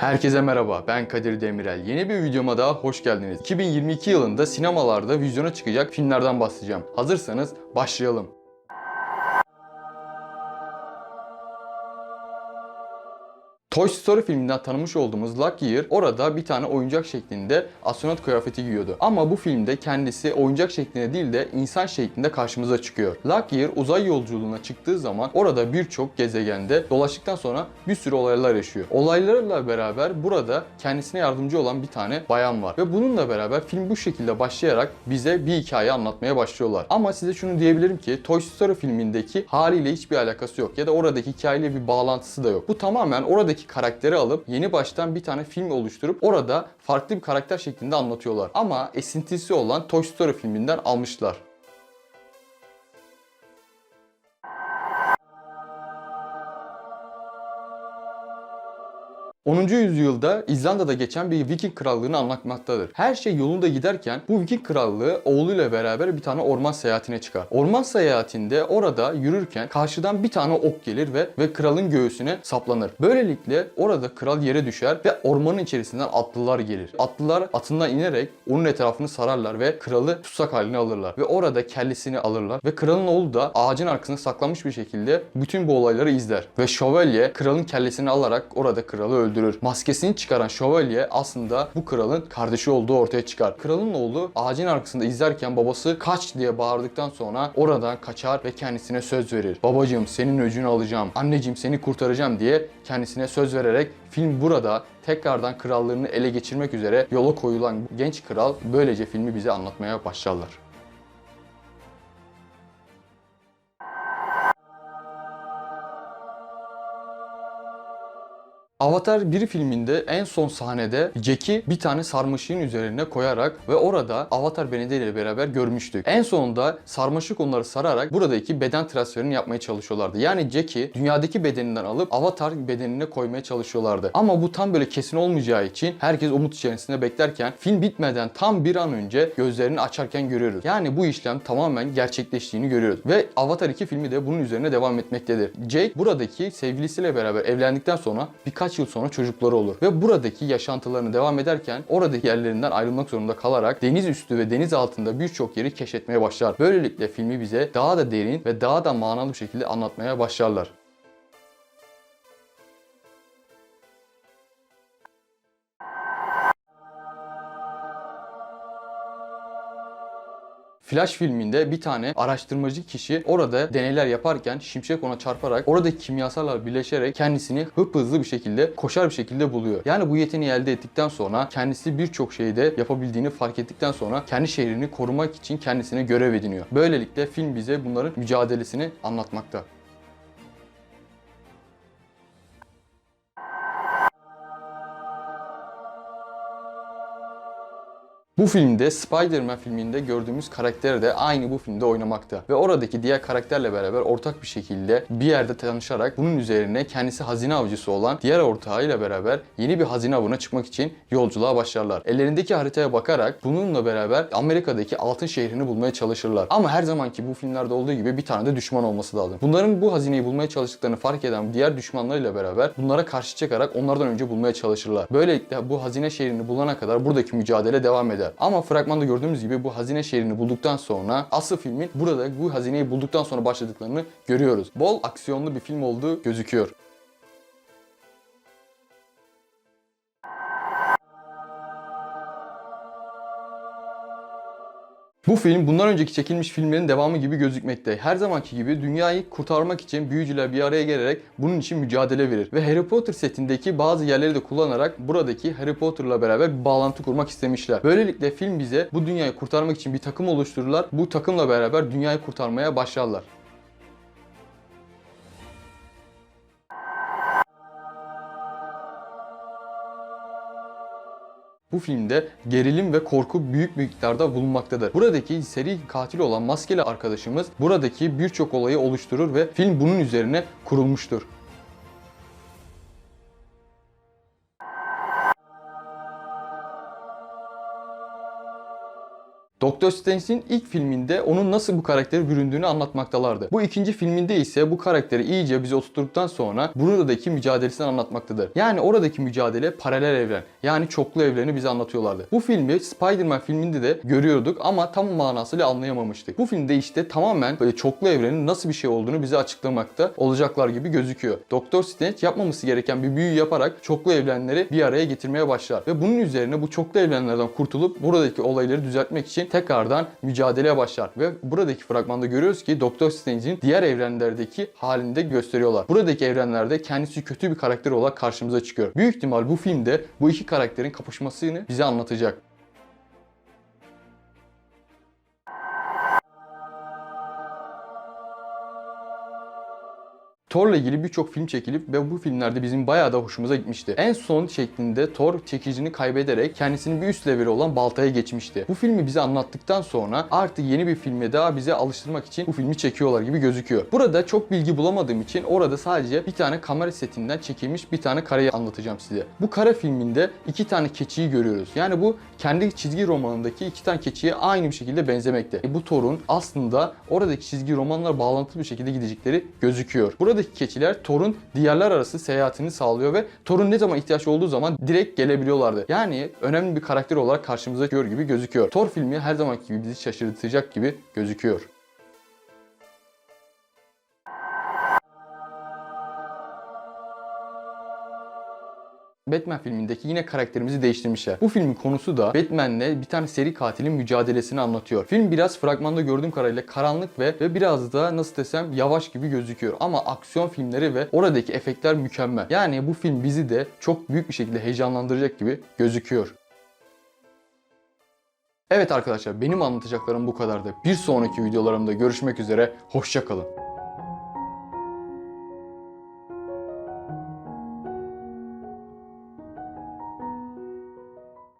Herkese merhaba, ben Kadir Demirel. Yeni bir videoma daha hoş geldiniz. 2022 yılında sinemalarda vizyona çıkacak filmlerden bahsedeceğim. Hazırsanız başlayalım. Toy Story filminden tanımış olduğumuz Lightyear orada bir tane oyuncak şeklinde astronot kıyafeti giyiyordu. Ama bu filmde kendisi oyuncak şeklinde değil de insan şeklinde karşımıza çıkıyor. Lightyear uzay yolculuğuna çıktığı zaman orada birçok gezegende dolaştıktan sonra bir sürü olaylar yaşıyor. Olaylarla beraber burada kendisine yardımcı olan bir tane bayan var. Ve bununla beraber film bu şekilde başlayarak bize bir hikaye anlatmaya başlıyorlar. Ama size şunu diyebilirim ki Toy Story filmindeki haliyle hiçbir alakası yok. Ya da oradaki hikayeyle bir bağlantısı da yok. Bu tamamen oradaki karakteri alıp yeni baştan bir tane film oluşturup orada farklı bir karakter şeklinde anlatıyorlar. Ama esintisi olan Toy Story filminden almışlar. 10. yüzyılda İzlanda'da geçen bir Viking krallığını anlatmaktadır. Her şey yolunda giderken bu Viking krallığı oğluyla beraber bir tane orman seyahatine çıkar. Orman seyahatinde orada yürürken karşıdan bir tane ok gelir ve ve kralın göğsüne saplanır. Böylelikle orada kral yere düşer ve ormanın içerisinden atlılar gelir. Atlılar atından inerek onun etrafını sararlar ve kralı tutsak haline alırlar. Ve orada kellesini alırlar ve kralın oğlu da ağacın arkasına saklanmış bir şekilde bütün bu olayları izler. Ve şövalye kralın kellesini alarak orada kralı öldürür. Maskesini çıkaran şövalye aslında bu kralın kardeşi olduğu ortaya çıkar. Kralın oğlu ağacın arkasında izlerken babası kaç diye bağırdıktan sonra oradan kaçar ve kendisine söz verir. Babacığım senin öcünü alacağım, anneciğim seni kurtaracağım diye kendisine söz vererek film burada tekrardan krallığını ele geçirmek üzere yola koyulan genç kral böylece filmi bize anlatmaya başlarlar. Avatar 1 filminde en son sahnede Jack'i bir tane sarmaşığın üzerine koyarak ve orada Avatar benediyle beraber görmüştük. En sonunda sarmaşık onları sararak buradaki beden transferini yapmaya çalışıyorlardı. Yani Jack'i dünyadaki bedeninden alıp Avatar bedenine koymaya çalışıyorlardı. Ama bu tam böyle kesin olmayacağı için herkes umut içerisinde beklerken film bitmeden tam bir an önce gözlerini açarken görüyoruz. Yani bu işlem tamamen gerçekleştiğini görüyoruz. Ve Avatar 2 filmi de bunun üzerine devam etmektedir. Jake buradaki sevgilisiyle beraber evlendikten sonra birkaç yıl sonra çocukları olur. Ve buradaki yaşantılarını devam ederken oradaki yerlerinden ayrılmak zorunda kalarak deniz üstü ve deniz altında birçok yeri keşfetmeye başlar. Böylelikle filmi bize daha da derin ve daha da manalı bir şekilde anlatmaya başlarlar. Flash filminde bir tane araştırmacı kişi orada deneyler yaparken şimşek ona çarparak oradaki kimyasallar birleşerek kendisini hıp hızlı bir şekilde koşar bir şekilde buluyor. Yani bu yeteneği elde ettikten sonra kendisi birçok şeyde yapabildiğini fark ettikten sonra kendi şehrini korumak için kendisine görev ediniyor. Böylelikle film bize bunların mücadelesini anlatmakta. Bu filmde Spider-Man filminde gördüğümüz karakter de aynı bu filmde oynamakta. Ve oradaki diğer karakterle beraber ortak bir şekilde bir yerde tanışarak bunun üzerine kendisi hazine avcısı olan diğer ortağıyla beraber yeni bir hazine avına çıkmak için yolculuğa başlarlar. Ellerindeki haritaya bakarak bununla beraber Amerika'daki altın şehrini bulmaya çalışırlar. Ama her zamanki bu filmlerde olduğu gibi bir tane de düşman olması lazım. Bunların bu hazineyi bulmaya çalıştıklarını fark eden diğer düşmanlarıyla beraber bunlara karşı çıkarak onlardan önce bulmaya çalışırlar. Böylelikle bu hazine şehrini bulana kadar buradaki mücadele devam eder. Ama fragmanda gördüğümüz gibi bu hazine şehrini bulduktan sonra asıl filmin burada bu hazineyi bulduktan sonra başladıklarını görüyoruz. Bol aksiyonlu bir film olduğu gözüküyor. Bu film bundan önceki çekilmiş filmlerin devamı gibi gözükmekte. Her zamanki gibi dünyayı kurtarmak için büyücüler bir araya gelerek bunun için mücadele verir. Ve Harry Potter setindeki bazı yerleri de kullanarak buradaki Harry Potter'la beraber bir bağlantı kurmak istemişler. Böylelikle film bize bu dünyayı kurtarmak için bir takım oluştururlar. Bu takımla beraber dünyayı kurtarmaya başlarlar. Bu filmde gerilim ve korku büyük miktarda bulunmaktadır. Buradaki seri katil olan maskeli arkadaşımız buradaki birçok olayı oluşturur ve film bunun üzerine kurulmuştur. Doktor Strange'in ilk filminde onun nasıl bu karakteri büründüğünü anlatmaktalardı. Bu ikinci filminde ise bu karakteri iyice bize oturttuktan sonra buradaki mücadelesini anlatmaktadır. Yani oradaki mücadele paralel evren yani çoklu evreni bize anlatıyorlardı. Bu filmi Spider-Man filminde de görüyorduk ama tam manasıyla anlayamamıştık. Bu filmde işte tamamen böyle çoklu evrenin nasıl bir şey olduğunu bize açıklamakta olacaklar gibi gözüküyor. Doktor Strange yapmaması gereken bir büyü yaparak çoklu evrenleri bir araya getirmeye başlar ve bunun üzerine bu çoklu evrenlerden kurtulup buradaki olayları düzeltmek için tekrardan mücadeleye başlar ve buradaki fragmanda görüyoruz ki Doktor Strange'in diğer evrenlerdeki halini de gösteriyorlar. Buradaki evrenlerde kendisi kötü bir karakter olarak karşımıza çıkıyor. Büyük ihtimal bu filmde bu iki karakterin kapışmasını bize anlatacak. Thor'la ilgili birçok film çekilip ve bu filmlerde bizim bayağı da hoşumuza gitmişti. En son şeklinde Thor çekicini kaybederek kendisinin bir üst leveli olan baltaya geçmişti. Bu filmi bize anlattıktan sonra artık yeni bir filme daha bize alıştırmak için bu filmi çekiyorlar gibi gözüküyor. Burada çok bilgi bulamadığım için orada sadece bir tane kamera setinden çekilmiş bir tane kareyi anlatacağım size. Bu kare filminde iki tane keçiyi görüyoruz. Yani bu kendi çizgi romanındaki iki tane keçiye aynı bir şekilde benzemekte. E bu Thor'un aslında oradaki çizgi romanlar bağlantılı bir şekilde gidecekleri gözüküyor. Buradaki keçiler Thor'un diyarlar arası seyahatini sağlıyor ve Thor'un ne zaman ihtiyaç olduğu zaman direkt gelebiliyorlardı. Yani önemli bir karakter olarak karşımıza çıkıyor gibi gözüküyor. Thor filmi her zamanki gibi bizi şaşırtacak gibi gözüküyor. Batman filmindeki yine karakterimizi değiştirmişler. Bu filmin konusu da Batman'le bir tane seri katilin mücadelesini anlatıyor. Film biraz fragmanda gördüğüm kadarıyla karanlık ve, ve biraz da nasıl desem yavaş gibi gözüküyor. Ama aksiyon filmleri ve oradaki efektler mükemmel. Yani bu film bizi de çok büyük bir şekilde heyecanlandıracak gibi gözüküyor. Evet arkadaşlar benim anlatacaklarım bu kadardı. Bir sonraki videolarımda görüşmek üzere. Hoşçakalın.